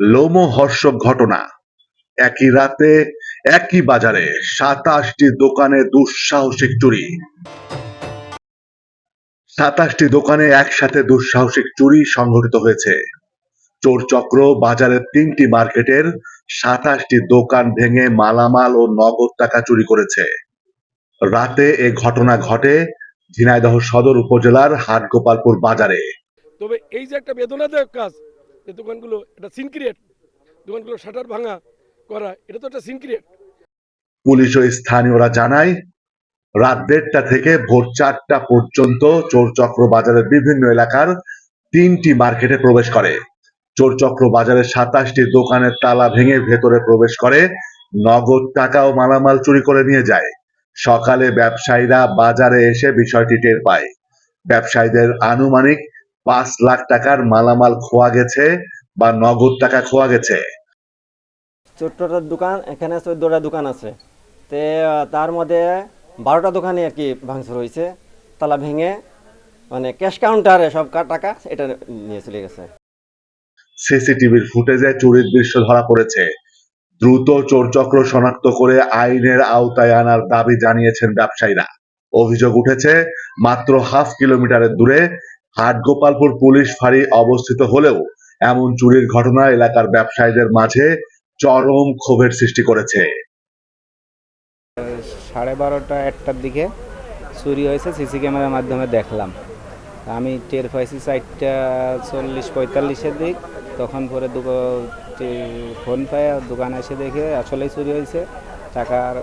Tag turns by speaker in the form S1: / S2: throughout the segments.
S1: লোমহর্ষক ঘটনা। একই রাতে, একই বাজারে সাতাশটি দোকানে দুঃসাহসিক চুরি। সাতাশটি দোকানে একসাথে দুঃসাহসিক চুরি সংঘটিত হয়েছে। চোর চক্র বাজারের তিনটি মার্কেটের সাতাশটি দোকান ভেঙে মালামাল ও নগদ টাকা চুরি করেছে। রাতে এ ঘটনা ঘটে ঝিনাইদহ সদর উপজেলার হাটগোপালপুর বাজারে।
S2: তবে এই যে একটা বেদনাদায়ক কাজ যে দোকানগুলো, এটা সিন ক্রিয়েট দোকানগুলো শাটার ভাঙা করা, এটা তো একটা সিন ক্রিয়েট
S1: পুলিশ ও স্থানীয়রা জানায়, রাত দেড়টা থেকে ভোর চারটা পর্যন্ত চোর চক্র বাজারের বিভিন্ন এলাকার তিনটি মার্কেটে প্রবেশ করে। চোর চক্র বাজারের সাতাশটি দোকানের তালা ভেঙে ভেতরে প্রবেশ করে, নগদ টাকা ও মালামাল চুরি করে নিয়ে যায়। সকালে ব্যবসায়ীরা বাজারে এসে বিষয়টি টের পায়। ব্যবসায়ীদের আনুমানিক পাঁচ লাখ টাকার মালামাল খোয়া গেছে বা নগদ টাকা খোয়া গেছে।
S3: ছোট্টটার দোকান এখানে চোদ্দোটা দোকান আছে। তে তার মধ্যে বারোটা দোকানে আর কি ভাঙচুর হয়েছে তালা ভেঙে মানে ক্যাশ কাউন্টারে সব টাকা এটা নিয়ে চলে গেছে।
S1: সিসিটিভির ফুটেজে চুরির দৃশ্য ধরা পড়েছে। দ্রুত চোরচক্র শনাক্ত করে আইনের আওতায় আনার দাবি জানিয়েছেন ব্যবসায়ীরা। অভিযোগ উঠেছে মাত্র হাফ কিলোমিটারের দূরে হাটগোপালপুর পুলিশ ফাঁড়ি অবস্থিত হলেও এমন চুরির ঘটনা এলাকার ব্যবসায়ীদের মাঝে চরম ক্ষোভের সৃষ্টি করেছে।
S4: সাড়ে বারোটা একটার দিকে চুরি হয়েছে, সিসি ক্যামেরার মাধ্যমে দেখলাম। আমি টের পাইছি চারটা চল্লিশ পঁয়তাল্লিশের দিক। তখন পরে ফোন পাই দোকানে এসে দেখে আসলেই চুরি হয়েছে। টাকার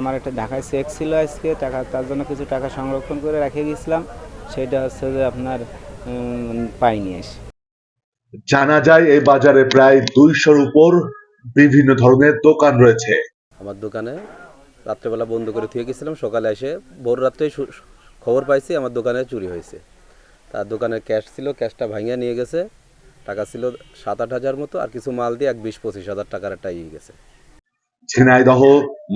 S4: আমার একটা ঢাকায় চেক ছিল আজকে, টাকা, তার জন্য কিছু টাকা সংরক্ষণ করে রেখে গেছিলাম। সেটা হচ্ছে যে আপনার উম, পাইনি এসে।
S1: জানা যায় এই বাজারে প্রায় দুইশোর উপর বিভিন্ন ধরনের দোকান রয়েছে।
S5: আমার দোকানে রাত্রেবেলা বন্ধ করে থুয়ে গেছিলাম সকালে এসে ভোর রাত্রে খবর পাইছি আমার দোকানে চুরি হয়েছে। তার দোকানে ক্যাশ ছিল ক্যাশটা ভাঙিয়ে নিয়ে গেছে। টাকা ছিল সাত আট হাজার মতো আর কিছু মাল দিয়ে এক বিশ পঁচিশ হাজার টাকার একটা ইয়ে গেছে।
S1: ঝিনাইদহ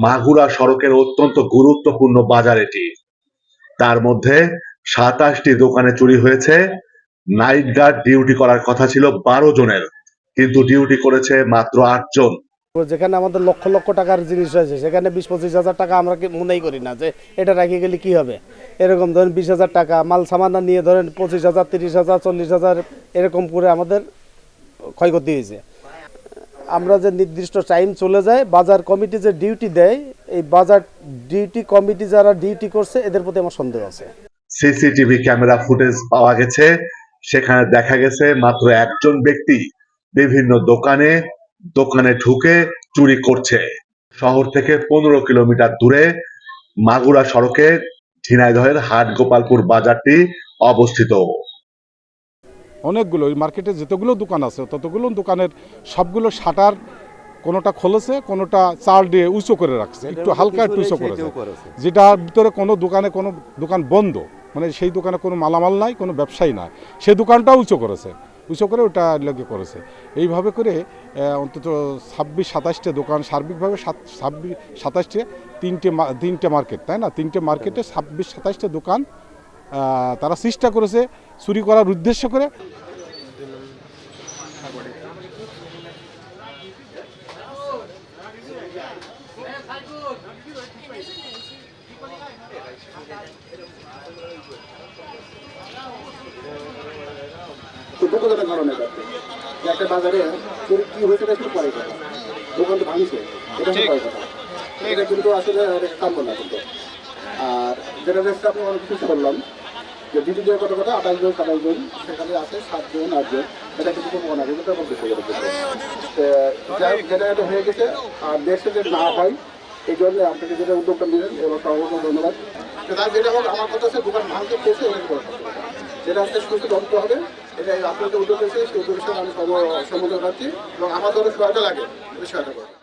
S1: মাগুরা সড়কের অত্যন্ত গুরুত্বপূর্ণ বাজার এটি। তার মধ্যে সাতাশটি দোকানে চুরি হয়েছে। নাইট গার্ড ডিউটি করার কথা ছিল বারো জনের, কিন্তু ডিউটি করেছে মাত্র আটজন
S6: যেখানে আমাদের লক্ষ লক্ষ টাকার জিনিস রয়েছে, সেখানে বিশ পঁচিশ হাজার টাকা আমরা মনেই করি না যে এটা রেখে গেলে কি হবে? এরকম ধরেন বিশ হাজার টাকা, মাল সামানা নিয়ে ধরেন পঁচিশ হাজার, তিরিশ হাজার, চল্লিশ হাজার এরকম করে আমাদের ক্ষয়ক্ষতি হয়েছে। আমরা যে নির্দিষ্ট টাইম চলে যায়, বাজার কমিটি যে ডিউটি দেয়, এই বাজার ডিউটি কমিটি যারা ডিউটি করছে, এদের প্রতি আমার সন্দেহ আছে।
S1: সিসিটিভি ক্যামেরা ফুটেজ পাওয়া গেছে। সেখানে দেখা গেছে মাত্র একজন ব্যক্তি বিভিন্ন দোকানে দোকানে ঢুকে চুরি করছে। শহর থেকে পনেরো কিলোমিটার দূরে মাগুরা সড়কে ঝিনাইদহের হাট গোপালপুর বাজারটি অবস্থিত।
S7: অনেকগুলো ওই মার্কেটে যতগুলো দোকান আছে ততগুলো দোকানের সবগুলো শাটার কোনোটা খুলেছে কোনোটা চাল দিয়ে উঁচু করে রাখছে। একটু হালকা একটু উঁচু করেছে। যেটার ভিতরে কোনো দোকানে কোনো দোকান বন্ধ। মানে সেই দোকানে কোনো মালামাল নাই, কোনো ব্যবসায়ী নাই। সেই দোকানটাও উঁচু করেছে। উঁচু করে ওটা লেগে করেছে। এইভাবে করে অন্তত ছাব্বিশ, সাতাশটা দোকান সার্বিকভাবে সাত, ছাব্বিশ, সাতাশটা, তিনটে তিনটে মার্কেট, তাই না? তিনটে মার্কেটে ছাব্বিশ, সাতাশটা দোকান তারা চেষ্টা করেছে চুরি করার উদ্দেশ্য করে।
S8: দুর্ঘটনার কারণে একটা বাজারে কি হয়েছে এটা পরে কথা। দোকান তো ভাঙছে এটা পরে কথা। এটা কিন্তু আসলে কাম্য না কিন্তু। আর যেটা দেখতে আপনি অনেক কিছু বললাম যে দেওয়ার কথা কথা আঠাশ জন সাতাশ জন সেখানে আছে সাতজন আটজন এটা কিন্তু কোনো কিন্তু তখন হোক, যেটা এটা হয়ে গেছে আর দেশে যে না হয় এই জন্য আপনাকে যেটা উদ্যোগটা নিলেন এবং সর্বপ্রথম ধন্যবাদ। তার যেটা হোক আমার কথা হচ্ছে দোকান ভাঙতে পেয়েছে এরকম করা যেটা আজকে সুস্থ দন্ত হবে, এটা আপনাদের উদ্যোগ হয়েছে সেই উদ্যোগের সঙ্গে আমি সম- সম্মত রাখছি এবং আমার ধরো সহায়তা লাগে, আমি সহায়তা করব।